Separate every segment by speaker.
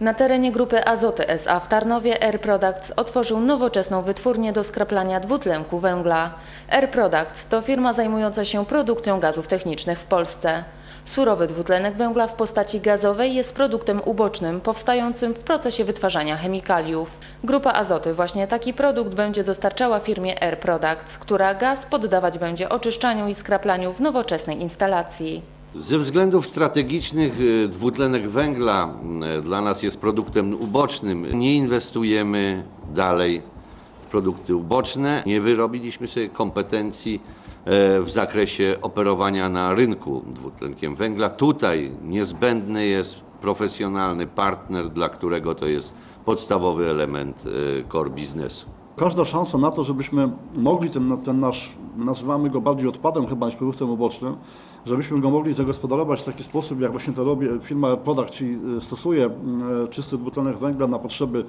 Speaker 1: Na terenie grupy Azoty SA w Tarnowie Air Products otworzył nowoczesną wytwórnię do skraplania dwutlenku węgla. Air Products to firma zajmująca się produkcją gazów technicznych w Polsce. Surowy dwutlenek węgla w postaci gazowej jest produktem ubocznym powstającym w procesie wytwarzania chemikaliów. Grupa Azoty właśnie taki produkt będzie dostarczała firmie Air Products, która gaz poddawać będzie oczyszczaniu i skraplaniu w nowoczesnej instalacji.
Speaker 2: Ze względów strategicznych y, dwutlenek węgla y, dla nas jest produktem ubocznym. Nie inwestujemy dalej w produkty uboczne. Nie wyrobiliśmy sobie kompetencji e, w zakresie operowania na rynku dwutlenkiem węgla. Tutaj niezbędny jest profesjonalny partner, dla którego to jest podstawowy element e, core biznesu.
Speaker 3: Każda szansa na to, żebyśmy mogli ten, ten nasz, nazywamy go bardziej odpadem chyba niż produktem ubocznym, żebyśmy go mogli zagospodarować w taki sposób, jak właśnie to robi firma Product, czyli y, stosuje y, czysty dwutlenek węgla na potrzeby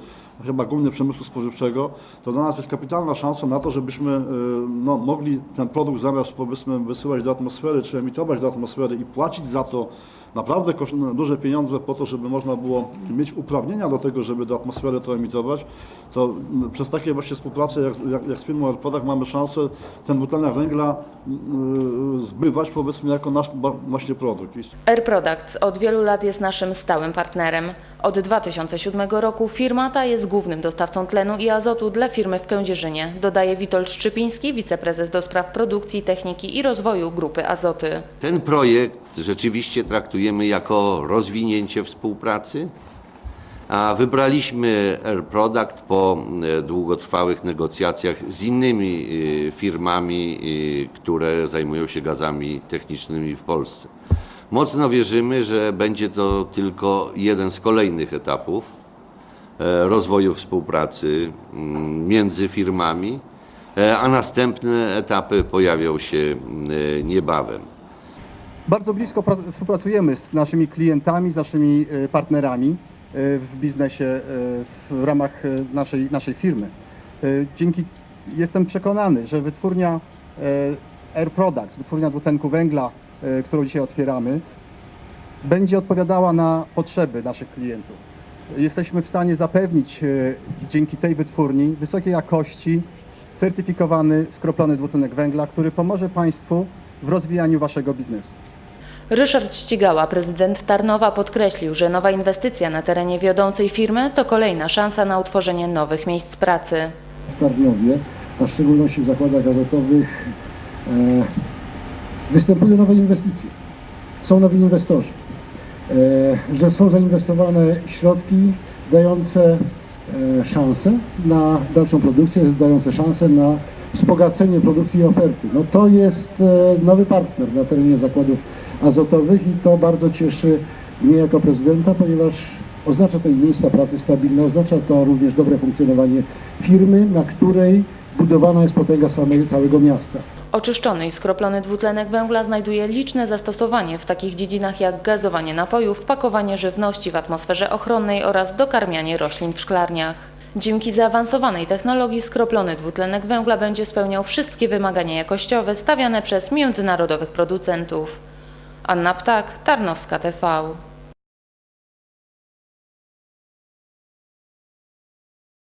Speaker 3: chyba głównie przemysłu spożywczego, to dla nas jest kapitalna szansa na to, żebyśmy y, no, mogli ten produkt zamiast powiedzmy wysyłać do atmosfery, czy emitować do atmosfery i płacić za to naprawdę duże pieniądze po to, żeby można było mieć uprawnienia do tego, żeby do atmosfery to emitować, to mm, przez takie właśnie współpracę jak, jak, jak z firmą Airpodach mamy szansę ten dwutlenek węgla yy, zbywać powiedzmy jako nasz właśnie produkt.
Speaker 1: Air Products od wielu lat jest naszym stałym partnerem. Od 2007 roku firma ta jest głównym dostawcą tlenu i azotu dla firmy w Kędzierzynie, dodaje Witold Szczypiński, wiceprezes do spraw produkcji, techniki i rozwoju Grupy Azoty.
Speaker 2: Ten projekt rzeczywiście traktujemy jako rozwinięcie współpracy, a wybraliśmy Air Product po e, długotrwałych negocjacjach z innymi e, firmami, e, które zajmują się gazami technicznymi w Polsce. Mocno wierzymy, że będzie to tylko jeden z kolejnych etapów e, rozwoju współpracy mm, między firmami, e, a następne etapy pojawią się e, niebawem.
Speaker 4: Bardzo blisko pra- współpracujemy z naszymi klientami, z naszymi partnerami w biznesie w ramach naszej, naszej firmy. Dzięki, jestem przekonany, że wytwórnia Air Products, wytwórnia dwutlenku węgla, którą dzisiaj otwieramy, będzie odpowiadała na potrzeby naszych klientów. Jesteśmy w stanie zapewnić e, dzięki tej wytwórni wysokiej jakości certyfikowany skroplony dwutlenek węgla, który pomoże Państwu w rozwijaniu Waszego biznesu.
Speaker 1: Ryszard Ścigała, prezydent Tarnowa, podkreślił, że nowa inwestycja na terenie wiodącej firmy to kolejna szansa na utworzenie nowych miejsc pracy.
Speaker 5: w Tarnowie, a w szczególności w zakładach azotowych, e, występują nowe inwestycje. Są nowi inwestorzy. E, że są zainwestowane środki dające e, szansę na dalszą produkcję, dające szansę na wzbogacenie produkcji i oferty. No to jest e, nowy partner na terenie zakładów azotowych i to bardzo cieszy mnie jako prezydenta, ponieważ oznacza to i miejsca pracy stabilne, oznacza to również dobre funkcjonowanie firmy, na której budowana jest potęga całego miasta.
Speaker 1: Oczyszczony i skroplony dwutlenek węgla znajduje liczne zastosowanie w takich dziedzinach jak gazowanie napojów, pakowanie żywności w atmosferze ochronnej oraz dokarmianie roślin w szklarniach. Dzięki zaawansowanej technologii skroplony dwutlenek węgla będzie spełniał wszystkie wymagania jakościowe stawiane przez międzynarodowych producentów. Anna Ptak, Tarnowska TV.